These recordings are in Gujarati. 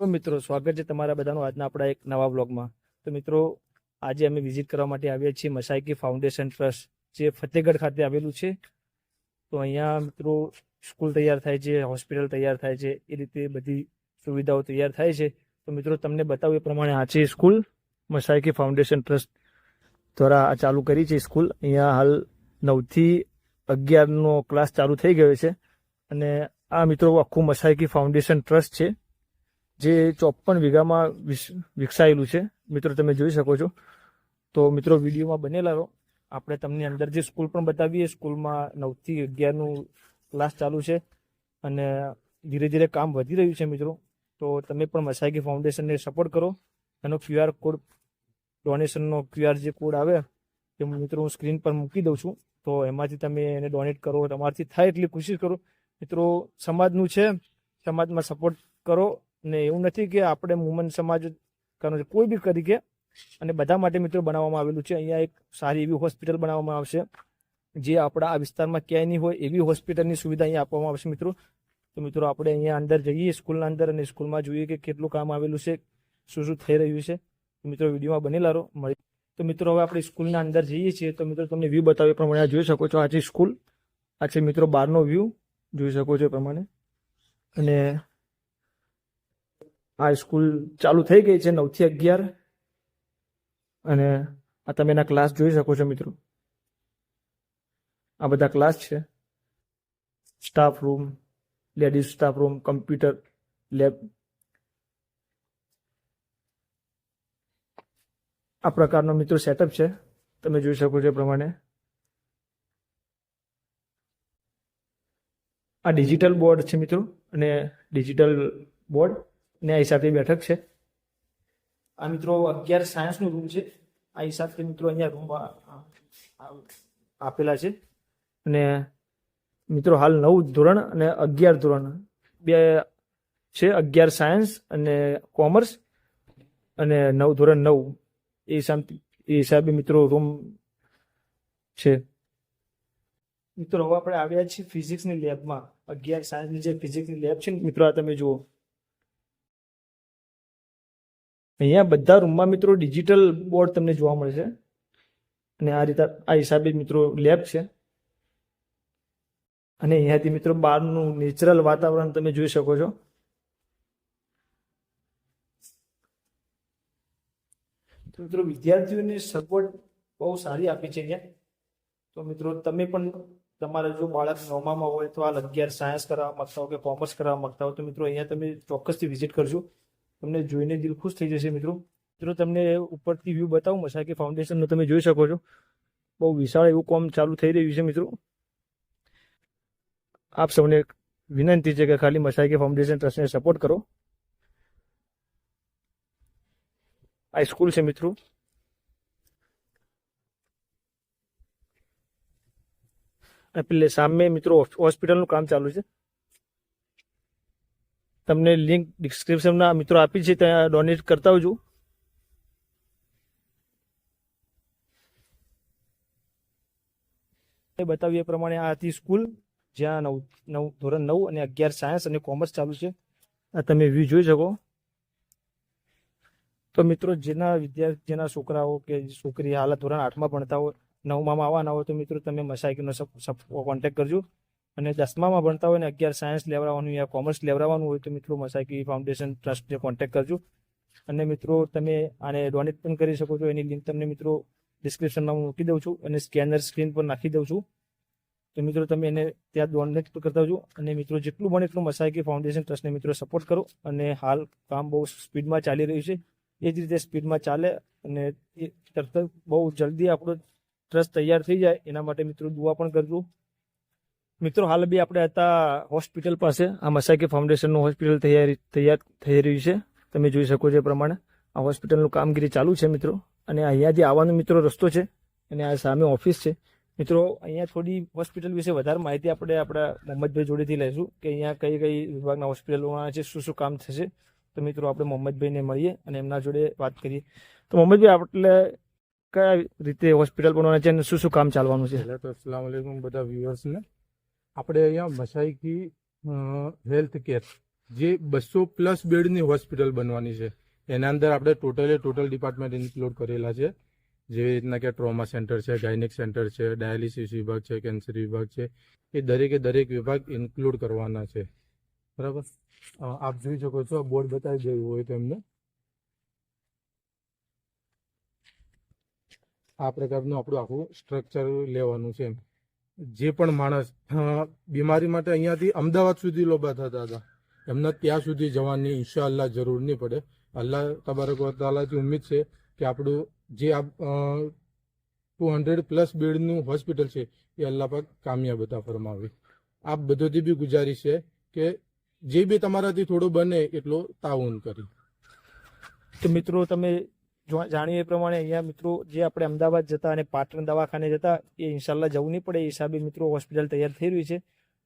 તો મિત્રો, સ્વાગત છે તમારા બધાનું આજના આપણા એક નવા બ્લોગમાં તો મિત્રો, આજે અમે વિઝિટ કરવા માટે આવ્યા છીએ મસાઈકી ફાઉન્ડેશન ટ્રસ્ટ જે ફતેહગઢ ખાતે આવેલું છે. તો અહીંયા મિત્રો, સ્કૂલ તૈયાર થાય છે, હોસ્પિટલ તૈયાર થાય છે, એ રીતે બધી સુવિધાઓ તૈયાર થાય છે. તો મિત્રો, તમને બતાવું એ પ્રમાણે આ છે સ્કૂલ મસાઈકી ફાઉન્ડેશન ટ્રસ્ટ દ્વારા ચાલુ કરી છે સ્કૂલ. અહીંયા હાલ નવથી અગિયારનો ક્લાસ ચાલુ થઈ ગયો છે. અને આ મિત્રો આખું મસાઈકી ફાઉન્ડેશન ટ્રસ્ટ છે. જે ચોપન વીઘામાં વિકસાયેલું છે. મિત્રો, તમે જોઈ શકો છો. તો મિત્રો, વિડીયોમાં બનેલા રહો. આપણે તમને અંદર જે સ્કૂલ પણ બતાવીએ, સ્કૂલમાં નવથી અગિયારનું ક્લાસ ચાલુ છે અને ધીરે ધીરે કામ વધી રહ્યું છે, મિત્રો. તો તમે પણ મસાયકી ફાઉન્ડેશનને સપોર્ટ કરો એનો ક્યુઆર કોડ, ડોનેશનનો ક્યુઆર જે કોડ આવે તે મિત્રો હું સ્ક્રીન પર મૂકી દઉં છું. તો એમાંથી તમે એને ડોનેટ કરો, તમારાથી થાય એટલી કોશિશ કરો. મિત્રો, સમાજનું છે, સમાજમાં સપોર્ટ કરો. ને એવું નથી કે આપણે મુમન સમાજ કરવાનો કોઈ બી તરીકે અને બધા માટે મિત્રો બનાવવામાં આવેલું છે. અહીંયા એક સારી એવી હોસ્પિટલ બનાવવામાં આવશે, જે આપણા આ વિસ્તારમાં ક્યાંય નહીં હોય એવી હોસ્પિટલની સુવિધા અહીંયા આપવામાં આવશે મિત્રો. તો મિત્રો, આપણે અહીંયા અંદર જઈએ, સ્કૂલના અંદર અને સ્કૂલમાં જોઈએ કે કેટલું કામ આવેલું છે, શું શું થઈ રહ્યું છે. મિત્રો, વિડીયોમાં બનેલા રહો. મળી. તો મિત્રો, હવે આપણે સ્કૂલના અંદર જઈએ છીએ. તો મિત્રો, તમને વ્યૂ બતાવ્યો પ્રમાણે જોઈ શકો છો. આ છે સ્કૂલ. આ છે મિત્રો બહારનો વ્યૂ. જોઈ શકો છો એ પ્રમાણે. અને આ સ્કૂલ ચાલુ થઈ ગઈ છે નવથી અગિયાર. અને આ તમે એના ક્લાસ જોઈ શકો છો મિત્રો. આ બધા ક્લાસ છે. Staff room ladies staff room computer lab આ પ્રકારનો મિત્રો સેટઅપ છે. તમે જોઈ શકો છો એ પ્રમાણે. આ ડિજિટલ બોર્ડ છે મિત્રો. અને ડિજિટલ બોર્ડ ને આ હિસાબથી બેઠક છે. આ મિત્રો અગિયાર સાયન્સનું રૂમ છે. આ હિસાબથી મિત્રો અહીંયા રૂમ આપેલા છે. અને મિત્રો હાલ નવ ધોરણ અને અગિયાર ધોરણ બે છે. અગિયાર સાયન્સ અને કોમર્સ અને નવ ધોરણ નવ. એ હિસાબ, એ હિસાબે મિત્રો રૂમ છે. મિત્રો હવે આપણે આવ્યા છીએ ફિઝિક્સની લેબમાં અગિયાર સાયન્સની જે ફિઝિક્સની લેબ છે ને, મિત્રો આ તમે જુઓ. અહીંયા બધા રૂમમાં મિત્રો ડિજિટલ બોર્ડ તમને જોવા મળશે અને આ રીતે આ હિસાબે મિત્રો લેબ છે. અને અહીંયાથી મિત્રો બહારનું નેચરલ વાતાવરણ તમે જોઈ શકો છો. મિત્રો વિદ્યાર્થીઓને સગવડ બહુ સારી આપી છે અહીંયા. તો મિત્રો તમે પણ તમારા જો બાળક નવમામાં હોય તો આ અગિયાર સાયન્સ કરાવવા માંગતા હો કે કોમર્સ કરાવવા માંગતા હો તો મિત્રો અહીંયા તમે ચોક્કસથી વિઝિટ કરજો. તમને જોઈને દિલ ખુશ થઈ જશે મિત્રો. મિત્રો, તમને ઉપરથી વ્યૂ બતાવું મસાકી ફાઉન્ડેશનનો તમે જોઈ શકો છો. બહુ વિશાળ એવું કામ ચાલુ થઈ રહ્યું છે મિત્રો. આપ સૌને વિનંતી છે કે ખાલી મસાકી ફાઉન્ડેશન ટ્રસ્ટને સપોર્ટ કરો. આ સ્કૂલ છે મિત્રો. અને પેલે સામે મિત્રો હોસ્પિટલનું કામ ચાલુ છે. તમને લિંક ડિસ્ક્રિપ્શનમાં મિત્રો આપી છે, ત્યાં ડોનેટ કરતા હોજો. એ બતાવીએ પ્રમાણે આ હતી સ્કૂલ જ્યાં નવ નવ, ધોરણ નવ અને અગિયાર સાયન્સ અને કોમર્સ ચાલુ છે. આ તમે વ્યૂ જોઈ શકો. તો મિત્રો, જેના વિદ્યાર્થી, જેના છોકરાઓ કે છોકરી હાલ ધોરણ આઠમાં ભણતા હોય, નવમાં આવવાના હોય, તો મિત્રો તમે મસાઈકનો કોન્ટેક્ટ કરજો. અને દસમામાં ભણતા હોય ને અગિયાર સાયન્સ લેવડાવવાનું યા કોમર્સ લેવડાવવાનું હોય તો મિત્રો મસાકી ફાઉન્ડેશન ટ્રસ્ટને કોન્ટેક્ટ કરજો. અને મિત્રો તમે આને ડોનેટ પણ કરી શકો છો. એની લિંક તમને મિત્રો ડિસ્ક્રિપ્શનમાં હું મૂકી દઉં છું અને સ્કેનર સ્ક્રીન પર નાખી દઉં છું. તો મિત્રો તમે એને ત્યાં ડોનેટ કરતા હોજો અને મિત્રો જેટલું બને એટલું મસાકી ફાઉન્ડેશન ટ્રસ્ટને મિત્રો સપોર્ટ કરો. અને હાલ કામ બહુ સ્પીડમાં ચાલી રહ્યું છે. એ જ રીતે સ્પીડમાં ચાલે અને એ તરત બહુ જલ્દી આપણો ટ્રસ્ટ તૈયાર થઈ જાય. એના માટે મિત્રો દુઆ પણ કરજો. મિત્રો, હાલ બી આપણે હતા હોસ્પિટલ પાસે. આ મસાકી ફાઉન્ડેશનનું હોસ્પિટલ તૈયારી, તૈયાર થઈ રહ્યું છે. તમે જોઈ શકો છો એ પ્રમાણે. આ હોસ્પિટલનું કામગીરી ચાલુ છે, મિત્રો. અને અહીંયા જે આવવાનો મિત્રો રસ્તો છે, અને આ સામે ઓફિસ છે. મિત્રો, અહીંયા થોડી હોસ્પિટલ વિશે વધારે માહિતી આપણે આપણા મોહમ્મદભાઈ જોડેથી લઈશું કે અહીંયા કઈ કઈ વિભાગના હોસ્પિટલોમાં છે, શું શું કામ થશે. તો મિત્રો, આપણે મોહમ્મદભાઈને મળીએ અને એમના જોડે વાત કરીએ. તો મોહમ્મદભાઈ, આપણે કયા રીતે હોસ્પિટલ બનાવવાના છે અને શું શું કામ ચાલવાનું છે? તો અસલામ બધા વ્યુઅર્સને આપણે અહીંયા મસાઈકી હેલ્થ કેર જે બસો પ્લસ બેડની હોસ્પિટલ બનવાની છે. એના અંદર આપણે ટોટલે ટોટલ ડિપાર્ટમેન્ટ ઇન્ક્લુડ કરેલા છે. જેવી રીતના કે ટ્રોમા સેન્ટર છે ગાયનિક સેન્ટર છે ડાયાલિસિસ વિભાગ છે કેન્સર વિભાગ છે. એ દરેકે દરેક વિભાગ ઇન્ક્લુડ કરવાના છે. બરાબર? આપ જોઈ શકો છો બોર્ડ બતાવી દેવું હોય તો એમને. આ પ્રકારનું આપણું આખું સ્ટ્રક્ચર લેવાનું છે જે પણ માણસ બીમારી માટે અહીંયાથી અમદાવાદ સુધી લોબા થતા હતા. એમને ત્યાં સુધી જવાની ઇન્શાઅલ્લાહ જરૂર નહીં પડે. અલ્લાહ તબારક તાલાથી ઉમ્મીદ છે કે આપણું જે આ ટુ હંડ્રેડ પ્લસ બેડનું હોસ્પિટલ છે એ અલ્લાહ પાક કામયાબ હતા ફરમાવે. આપ બધોથી બી ગુજારિશ છે કે જે બી તમારાથી થોડું બને એટલો તાઉન કરી. તો મિત્રો તમે જો- જાણીએ એ પ્રમાણે અહીંયા મિત્રો જે આપણે અમદાવાદ જતા અને પાટણ દવાખાને જતા, એ ઇન્શાલ્લાહ જવું નહીં પડે એ હિસાબે મિત્રો હોસ્પિટલ તૈયાર થઈ રહી છે.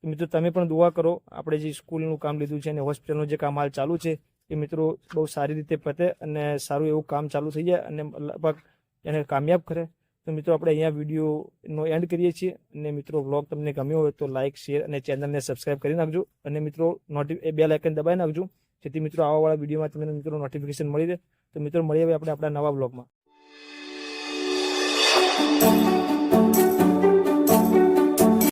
મિત્રો તમે પણ દુઆ કરો, આપણે જે સ્કૂલનું કામ લીધું છે અને હોસ્પિટલનું જે કામ હાલ ચાલુ છે, એ મિત્રો બહુ સારી રીતે પતે અને સારું એવું કામ ચાલુ થઈ જાય અને લગભગ એને કામયાબ કરે. તો મિત્રો આપણે અહીંયા વિડીયોનો એન્ડ કરીએ છીએ અને મિત્રો વ્લોગ તમને ગમ્યો હોય તો લાઇક શેર અને ચેનલને સબસ્ક્રાઇબ કરી નાખજો અને મિત્રો નોટિ બે લાઇકન દબાવી નાખજો. જેથી મિત્રો આવાવાળા વિડીયોમાં તમને મિત્રો નોટિફિકેશન મળી રહે. તો મિત્રો મળીએ આપણે આપણા નવા બ્લોગમાં